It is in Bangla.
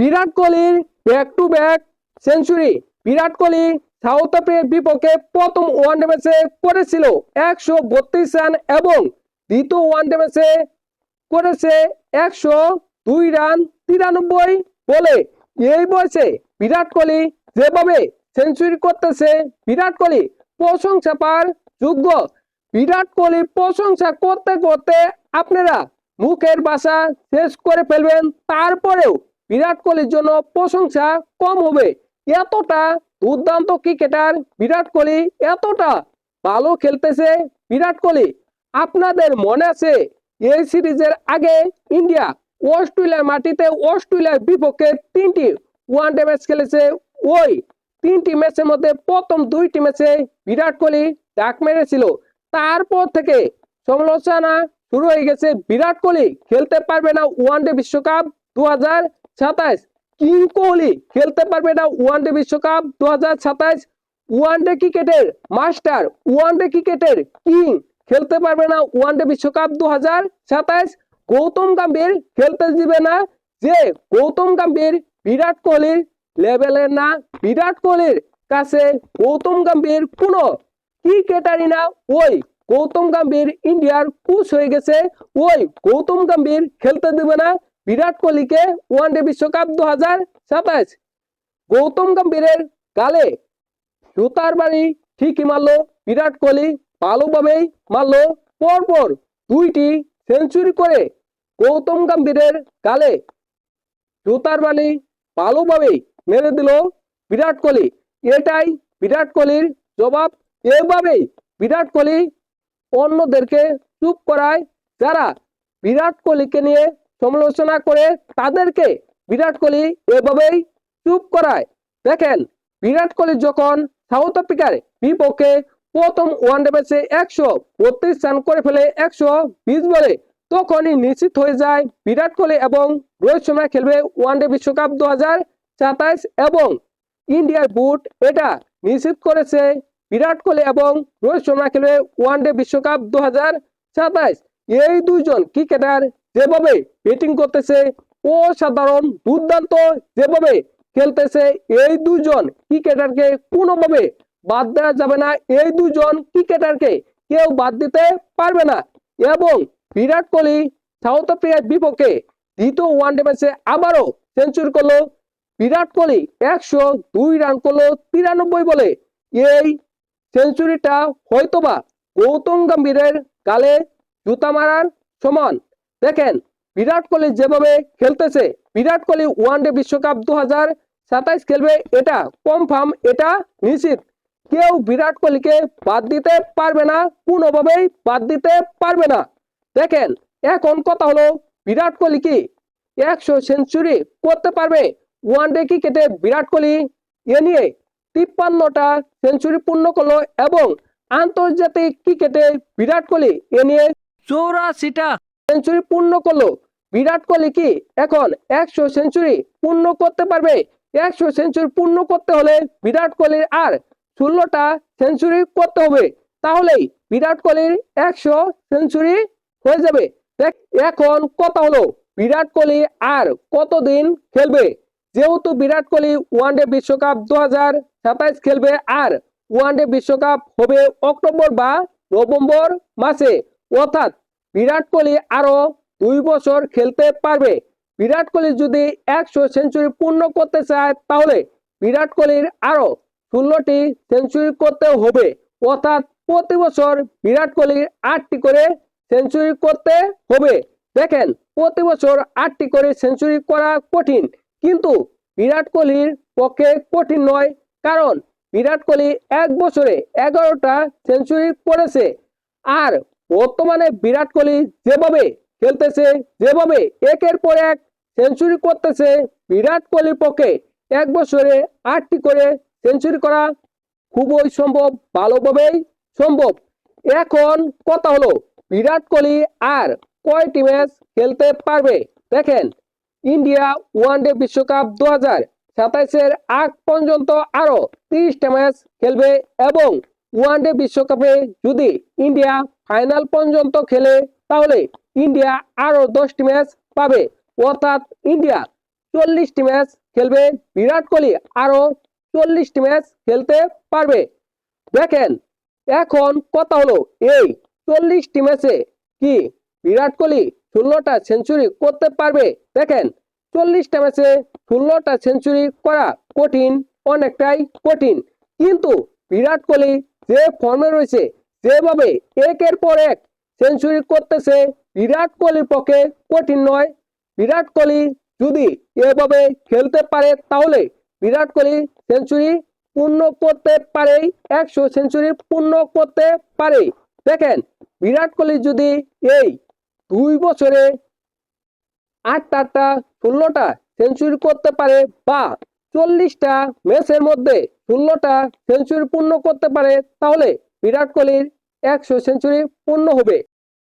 বিরাট কোহলির back to back century Virat Kohli South আফ্রিকার বিপক্ষে প্রথম ওয়ানডে ম্যাচে করেছিল একশো বত্রিশ রান এবং দ্বিতীয় ওয়ানডে ম্যাচে করেছে একশো দুই রান তিরানব্বই বলে। এই বয়সে বিরাট কোহলি যেভাবে সেঞ্চুরি করতেছে, বিরাট কোহলি প্রশংসা পাওয়ার যোগ্য। বিরাট কোহলি প্রশংসা করতে করতে আপনারা মুখের বাসা শেষ করে ফেলবেন। তারপরেও বিরাট কোহলির জন্য প্রশংসা কম হবে। এতটা দুর্দান্ত ক্রিকেটার বিরাট কোহলি, এতটা ভালো খেলতেছে বিরাট কোহলি। আপনাদের মনে আছে এই সিরিজের আগে ইন্ডিয়া অস্ট্রেলিয়ার মাটিতে অস্ট্রেলিয়ার বিপক্ষে তিনটি ওয়ানডে ম্যাচ খেলেছে। ওই তিনটি ম্যাচের মধ্যে প্রথম দুইটি ম্যাচে বিরাট কোহলি ডাক মেরেছিল। তারপর থেকে সমালোচনা শুরু হয়ে গেছে। বিরাট কোহলি খেলতে পারবে না ওয়ান ডে বিশ্বকাপ দু হাজার সাতাইশ। কিং কোহলি খেলতে পারবে না ওয়ান ওয়ানডে বিশ্বকাপ দু হাজার সাতাইশ ওয়ানডে ক্রিকেটের মাস্টার ওয়ান ওয়ানডে ক্রিকেটের কিং খেলতে পারবে না ওয়ান ওয়ানডে বিশ্বকাপ দু হাজার সাতাইশ। গৌতম গম্ভীর খেলতে দিবে না যে গৌতম গম্ভীর, বিরাট কোহলির লেভেলের না। বিরাট কোহলির কাছে গৌতম গম্ভীর কোনো ক্রিকেটারই না। ওই গৌতম গম্ভীর ইন্ডিয়ার কোচ হয়ে গেছে। ওই গৌতম গম্ভীর খেলতে দেবে না। বিরাট কোহলিকে ওয়ানডে বিশ্বকাপ দু হাজার সাতাইশ গৌতম গম্ভীরের গালে জুতার বাড়ি ঠিকই মারলো, বিরাট কোহলি ভালোভাবেই মারলো। পরপর দুইটি সেঞ্চুরি করে গৌতম গম্ভীরের গালে জুতার বালি ভালোভাবেই মেরে দিল বিরাট কোহলি। এটাই বিরাট কোহলির জবাব। এভাবেই বিরাট কোহলি অন্যদেরকে চুপ করায় যারা বিরাট কোহলিকে নিয়ে সমালোচনা করে তাদেরকে বিরাট কোহলি এভাবেই চুপ করায়। দেখেন, বিরাট কোহলি যখন সাউথ আফ্রিকার বিপক্ষে প্রথম ওয়ানডে ম্যাচে একশো বত্রিশ রান করে ফেলে একশো বিশ বলে, তখনই নিশ্চিত হয়ে যায় বিরাট কোহলি এবং রোহিত শর্মা খেলবে ওয়ানডে বিশ্বকাপ দু হাজার সাতাইশ এবং ইন্ডিয়ার বুট এটা নিশ্চিত করেছে বিরাট কোহলি এবং রোহিত শর্মা খেলবে ওয়ানডে বিশ্বকাপ দু হাজার সাতাইশ। এই দুইজন ক্রিকেটার যেভাবে ব্যাটিং করতেছে, অসাধারণ দুর্দান্ত যেভাবে খেলতেছে, এই দুজন ক্রিকেটারকে কোনোভাবে বাদ দেওয়া যাবে না। এই দুজন ক্রিকেটারকে কেউ বাদ দিতে পারবে না এবং বিরাট কোহলি সাউথ আফ্রিকার বিপক্ষে দ্বিতীয় ওয়ানডে ম্যাচে আবারও সেঞ্চুরি করল। বিরাট কোহলি একশো দুই রান করল তিরানব্বই বলে। এই সেঞ্চুরিটা হয়তোবা গৌতম গম্ভীরের গালে জুতা মারার সমান দেখেন, বিরাট কোহলি যেভাবে খেলতেছে, বিরাট কোহলি ওয়ানডে বিশ্বকাপ দু হাজার সাতাইশ খেলবে, এটা কনফার্ম এটা নিশ্চিত। কেউ বিরাট কোহলিকে বাদ দিতে পারবে না, কোনোভাবেই বাদ দিতে পারবে না। দেখেন, এখন কথা হলো, বিরাট কোহলি কি একশো সেঞ্চুরি করতে পারবে? ওয়ানডে ক্রিকেটে বিরাট কোহলি এ নিয়ে তিপ্পান্নটা সেঞ্চুরি পূর্ণ করল এবং আন্তর্জাতিক ক্রিকেটে বিরাট কোহলি এ নিয়ে চৌরাশিটা সেঞ্চুরি পূর্ণ করল। বিরাট কোহলি কি এখন একশো সেঞ্চুরি পূর্ণ করতে পারবে? একশো সেঞ্চুরি পূর্ণ করতে হলে বিরাট কোহলির আর ষোলোটা সেঞ্চুরি করতে হবে। তাহলেই বিরাট কোহলির একশো সেঞ্চুরি হয়ে যাবে। এখন কথা হলো, বিরাট কোহলি আর কতদিন খেলবে? যেহেতু বিরাট কোহলি ওয়ানডে বিশ্বকাপ দু সাতাইশ খেলবে আর ওয়ানডে বিশ্বকাপ হবে অক্টোবর বা নভেম্বর মাসে। অর্থাৎ বিরাট কোহলি আরও দুই বছর খেলতে পারবে। বিরাট কোহলি যদি একশো সেঞ্চুরি পূর্ণ করতে চায়, তাহলে বিরাট কোহলির আরও ষোলোটি সেঞ্চুরি করতে হবে। অর্থাৎ প্রতি বছর বিরাট কোহলির আটটি করে সেঞ্চুরি করতে হবে। দেখেন, প্রতি বছর আটটি করে সেঞ্চুরি করা কঠিন, কিন্তু বিরাট কোহলির পক্ষে কঠিন নয়, কারণ বিরাট কোহলি এক বছরে এগারোটা সেঞ্চুরি করেছে। আর বর্তমানে বিরাট কোহলি যেভাবে খেলতেছে, যেভাবে একের পর এক সেঞ্চুরি করতেছে, বিরাট কোহলির পক্ষে এক বছরে আটটি করে সেঞ্চুরি করা খুবই সম্ভব, ভালোভাবেই সম্ভব। এখন কথা হলো, বিরাট কোহলি আর কয়টি ম্যাচ খেলতে পারবে? দেখেন, ইন্ডিয়া ওয়ানডে বিশ্বকাপ দু হাজার সাতাইশের আগ পর্যন্ত আরও তিরিশটা ম্যাচ খেলবে এবং ওয়ানডে বিশ্বকাপে যদি ইন্ডিয়া ফাইনাল পর্যন্ত খেলে, তাহলে ইন্ডিয়া আরও দশটি ম্যাচ পাবে। অর্থাৎ ইন্ডিয়া চল্লিশটি ম্যাচ খেলবে, বিরাট কোহলি আরও চল্লিশটি ম্যাচ খেলতে পারবে। দেখেন, এখন কথা হলো, এই চল্লিশটি ম্যাচে কি বিরাট কোহলি ষোলোটা সেঞ্চুরি করতে পারবে? দেখেন, চল্লিশটা ম্যাচে ষোলোটা সেঞ্চুরি করা কঠিন, অনেকটাই কঠিন। কিন্তু বিরাট কোহলি যে ফর্মে রয়েছে যেভাবে একের পর এক সেঞ্চুরি করতেছে, বিরাট কোহলির পক্ষে কঠিন নয়। বিরাট কোহলি যদি এভাবে খেলতে পারে, তাহলে বিরাট কোহলি সেঞ্চুরি পূর্ণ করতে পারে, একশো সেঞ্চুরি পূর্ণ করতে পারে। দেখেন, বিরাট কোহলি যদি এই দুই বছরে আটটা আটটা ষোলোটা সেঞ্চুরি করতে পারে বা চল্লিশটা ম্যাচের মধ্যে ষোলোটা সেঞ্চুরি পূর্ণ করতে পারে, তাহলে বিরাট কোহলির একশো সেঞ্চুরি পূর্ণ হবে।